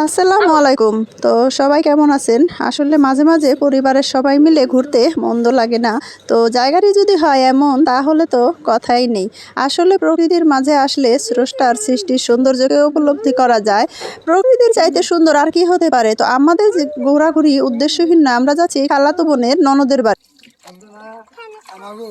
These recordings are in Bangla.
আসসালামু আলাইকুম। তো সবাই কেমন আছেন? আসলে মাঝে মাঝে পরিবারের সবাই মিলে ঘুরতে মন্দ লাগে না। তো জায়গাটি যদি হয় এমন তাহলে তো কথাই নেই। আসলে প্রকৃতির মাঝে আসলে স্রষ্টার সৃষ্টির সৌন্দর্যকে উপলব্ধি করা যায়। প্রকৃতির চাইতে সুন্দর আর কি হতে পারে? তো আমাদের যে ঘোরাঘুরি উদ্দেশ্যহীন না আমরা যাচ্ছি খালাতো বোনের ননদের বাড়ি। আমাগো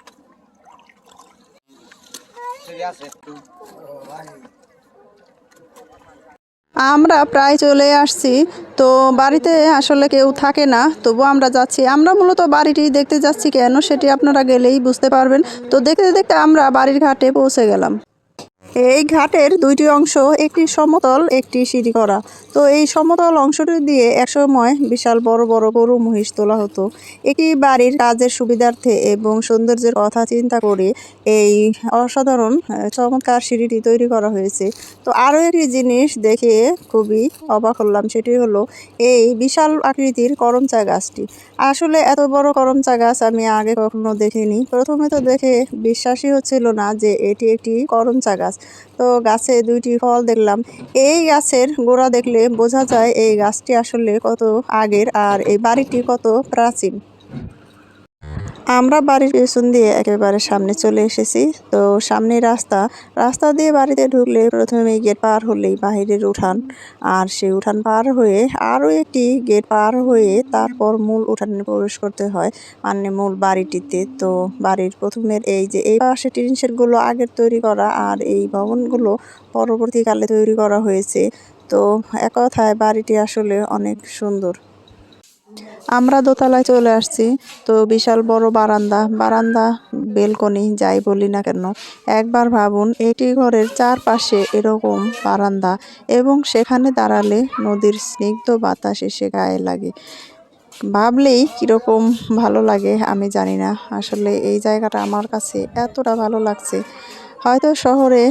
আমরা প্রায় চলে আসছি, তো বাড়িতে আসলে কেউ থাকে না তবু আমরা যাচ্ছি। আমরা মূলত বাড়িটি দেখতে যাচ্ছি কেন সেটি আপনারা গেলেই বুঝতে পারবেন। তো দেখতে দেখতে আমরা বাড়ির ঘাটে পৌঁছে গেলাম। এই ঘাটের দুইটি অংশ, একটি সমতল, একটি সিঁড়ি করা তো এই সমতল অংশটি দিয়ে একসময় বিশাল বড় বড় গরু মহিষ তোলা হতো। একটি বাড়ির কাজের সুবিধার্থে এবং সৌন্দর্যের কথা চিন্তা করে এই অসাধারণ চমৎকার সিঁড়িটি তৈরি করা হয়েছে। তো আরও একটি জিনিস দেখে খুবই অবাক হলাম, সেটি হলো এই বিশাল আকৃতির করমচা গাছটি। আসলে এত বড় করমচা গাছ আমি আগে কখনো দেখিনি। প্রথমে তো দেখে বিশ্বাসই হচ্ছিল না যে এটি একটি করমচা গাছ। তো গাছে দুইটি ফল দেখলাম। এই গাছের গোড়া দেখলে বোঝা যায় এই গাছটি আসলে কত আগের আর এই বাড়িটি কত প্রাচীন। আমরা বাড়ির পেছন দিয়ে একেবারে সামনে চলে এসেছি। তো সামনে রাস্তা। রাস্তা দিয়ে বাড়িতে ঢুকলে প্রথমে গেট পার হলেই বাহিরের উঠান। আর সেই উঠান পার হয়ে আরও একটি গেট পার হয়ে তারপর মূল উঠানে প্রবেশ করতে হয় মানে মূল বাড়িটিতে। তো বাড়ির প্রথমের এই যে এই পাশে টিন শেডগুলো আগের তৈরি করা আর এই ভবনগুলো পরবর্তীকালে তৈরি করা হয়েছে। তো এক কথায় বাড়িটি আসলে অনেক সুন্দর। আমরা দোতলায় চলে আসছি, তো বিশাল বড় বারান্দা বারান্দা, বেলকনি, যাই বলি না কেন। একবার ভাবুন, এটি ঘরের চারপাশে এরকম বারান্দা এবং সেখানে দাঁড়ালে নদীর স্নিগ্ধ বাতাস এসে গায়ে লাগে। ভাবলেই কীরকম ভালো লাগে আমি জানি না। আসলে এই জায়গাটা আমার কাছে এতটা ভালো লাগছে। হয়তো শহরে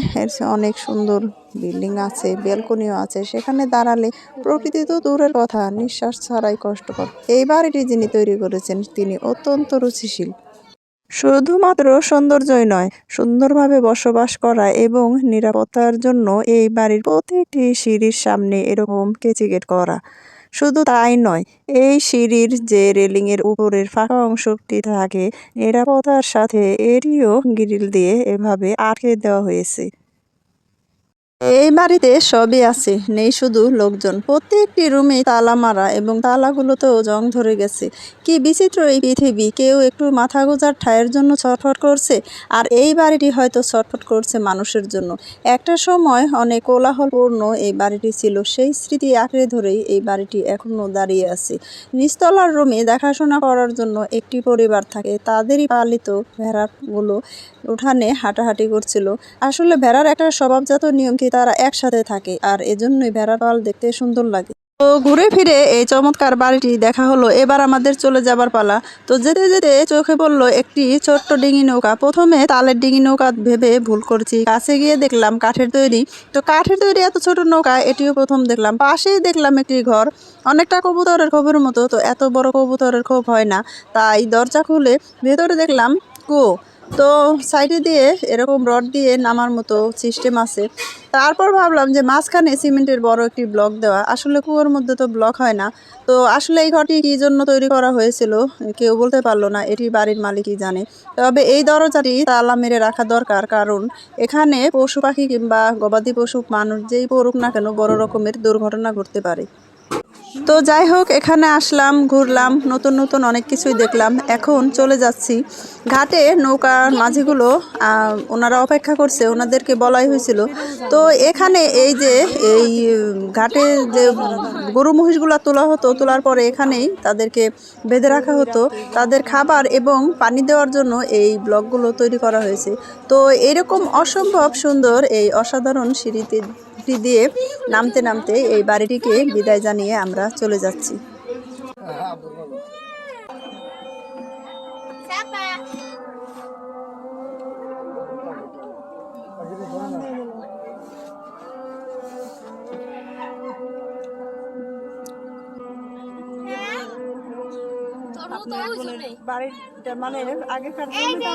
অনেক সুন্দর বিল্ডিং আছে বেলকনিও আছে। সেখানে দাঁড়ালে প্রকৃতি তো দূরের কথা, নিঃশ্বাস ছাড়াই কষ্টকর। এই বাড়িটি যিনি তৈরি করেছেন, তিনি অত্যন্ত রুচিশীল। শুধুমাত্র সৌন্দর্যই নয়, সুন্দরভাবে বসবাস করা এবং নিরাপত্তার জন্য এই বাড়ির প্রত্যেকটি সিঁড়ির সামনে এরকম কেচিগেট করা। শুধু তাই নয়, এই সিঁড়ির যে রেলিংয়ের উপরের ফাঁকা অংশটি থাকে নিরাপত্তার সাথে এটিও গ্রিল দিয়ে এভাবে আটকে দেওয়া হয়েছে। এই বাড়িতে সবই আছে, নেই শুধু লোকজন। প্রত্যেকটি রুমে তালা মারা এবং তালাগুলোতেও জং ধরে গেছে। কি বিচিত্র এই পৃথিবী! কেউ একটু মাথা গোজার ঠায়ের জন্য ছটফট করছে, আর এই বাড়িটি হয়তো ছটফট করছে মানুষের জন্য। একটা সময় অনেক কোলাহলপূর্ণ এই বাড়িটি ছিল, সেই স্মৃতি আঁকড়ে ধরেই এই বাড়িটি এখনও দাঁড়িয়ে আছে। নিচতলার রুমে দেখাশোনা করার জন্য একটি পরিবার থাকে, তাদেরই পালিত ভেড়াগুলো উঠানে হাঁটাহাঁটি করছিল। আসলে ভেড়ার একটা স্বভাবজাত নিয়ম কি তারা একসাথে থাকে, আর এজন্যই ভেড়ার পাল দেখতে সুন্দর লাগে। তো ঘুরে ফিরে এই চমৎকার বাড়িটি দেখা হলো। এবার আমাদের চলে যাবার পালা। তো যেতে যেতে চোখে পড়ল একটি ছোট্ট ডিঙি নৌকা। প্রথমে তালের ডিঙি নৌকা ভেবে ভুল করছি। কাছে গিয়ে দেখলাম কাঠের তৈরি। তো কাঠের তৈরি এত ছোট নৌকা, এটিও প্রথম দেখলাম। পাশেই দেখলাম একটি ঘর। অনেকটা কবুতরের খোপের মতো। তো এত বড় কবুতরের খোপ হয় না। তাই দরজা খুলে ভেতরে দেখলাম কুয়ো তো সাইডে দিয়ে এরকম রড দিয়ে নামার মতো সিস্টেম আছে। তারপর ভাবলাম যে মাঝখানে সিমেন্টের বড় একটি ব্লক দেওয়া। আসলে কুয়োর মধ্যে তো ব্লক হয় না। তো আসলে এই ঘরটি কী জন্য তৈরি করা হয়েছিল, কেউ বলতে পারল না, এটি বাড়ির মালিকই জানে। তবে এই দরজাটি তালা মেরে রাখা দরকার, কারণ এখানে পশু পাখি কিংবা গবাদি পশু মানুষ যেই পড়ুক না কেন বড় রকমের দুর্ঘটনা ঘটতে পারে। তো যাই হোক, এখানে আসলাম, ঘুরলাম, নতুন নতুন অনেক কিছুই দেখলাম। এখন চলে যাচ্ছি ঘাটে, নৌকার মাঝিগুলো ওনারা অপেক্ষা করছে, ওনাদেরকে বলাই হয়েছিল। তো এখানে এই যে, এই ঘাটে যে গরু মহিষগুলো তোলা হতো, তোলার পরে এখানেই তাদেরকে বেঁধে রাখা হতো। তাদের খাবার এবং পানি দেওয়ার জন্য এই ব্লকগুলো তৈরি করা হয়েছে। তো এরকম অসম্ভব সুন্দর এই অসাধারণ সিঁড়িতে সিঁড়ি দিয়ে নামতে নামতে এই বাড়িটিকে বিদায় জানিয়ে আমরা চলে যাচ্ছি। বাড়িটা মানে আগেকার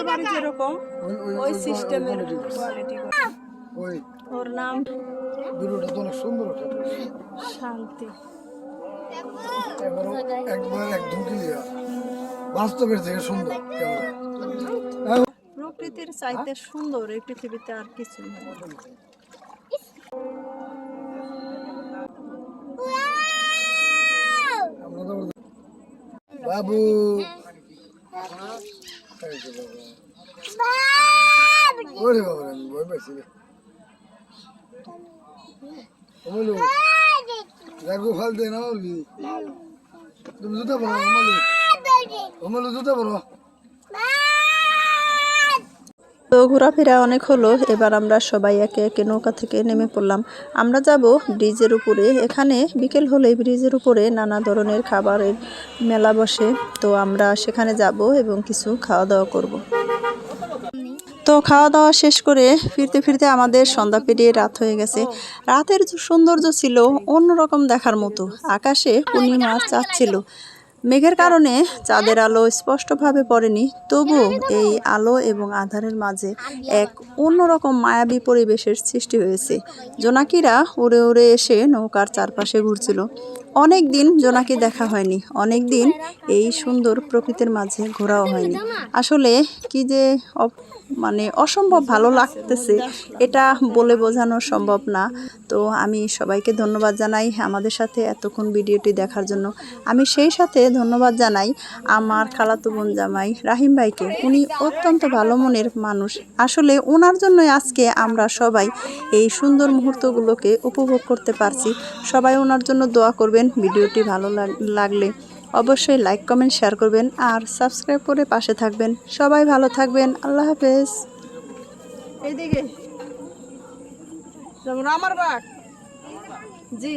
বাড়ি যেরকম ওই সিস্টেমের কোয়ালিটি ওই ওর নাম? ভিডিওটা তো অনেক সুন্দর ওঠে শান্তি। একবার একদম ক্লিয়ার বাস্তবের থেকে সুন্দর ক্যামেরা প্রকৃতির চাইতে সুন্দর এই পৃথিবীতে আর কিছু নেই। বাবু। ওরে বাবা আমি ভয় পাইছি রে ওমলু দেখো ফাল দে না তুমি জুতা পরো জুতা পরো। তো ঘোরাফেরা অনেক হলো, এবার আমরা সবাই একে একে নৌকা থেকে নেমে পড়লাম। আমরা যাব ব্রিজের উপরে। এখানে বিকেল হলে ব্রিজের উপরে নানা ধরনের খাবারের মেলা বসে। তো আমরা সেখানে যাব এবং কিছু খাওয়া দাওয়া করব। তো খাওয়া দাওয়া শেষ করে ফিরতে ফিরতে আমাদের সন্ধ্যা পেরিয়ে রাত হয়ে গেছে। রাতের সৌন্দর্য ছিল অন্যরকম দেখার মতো। আকাশে পূর্ণিমার চাঁদ ছিল। মেঘের কারণে চাঁদের আলো স্পষ্টভাবে পড়েনি। তবু এই আলো এবং আধারের মাঝে এক অন্যরকম মায়াবী পরিবেশের সৃষ্টি হয়েছে। জোনাকিরা উড়ে উড়ে এসে নৌকার চারপাশে ঘুরছিল। অনেক দিন জোনাকি দেখা হয়নি। অনেক দিন এই সুন্দর প্রকৃতির মাঝে ঘোরাও হয়নি। আসলে কি যে মানে অসম্ভব ভালো লাগতেছে, এটা বলে বোঝানো সম্ভব না। তো আমি সবাইকে ধন্যবাদ জানাই আমাদের সাথে এতক্ষণ ভিডিওটি দেখার জন্য। আমি সেই সাথে ধন্যবাদ জানাই আমার খালাতো বোন জামাই রাহিম ভাইকে। উনি অত্যন্ত ভালো মনের মানুষ। আসলে ওনার জন্যই আজকে আমরা সবাই এই সুন্দর মুহূর্তগুলোকে উপভোগ করতে পারছি। সবাই ওনার জন্য দোয়া করবেন। ভিডিওটি ভালো লাগলে অবশ্যই লাইক, কমেন্ট, শেয়ার করবেন আর সাবস্ক্রাইব করে পাশে থাকবেন। সবাই ভালো থাকবেন। আল্লাহ হাফেজ। এইদিকে। আমার বাঘ। জি।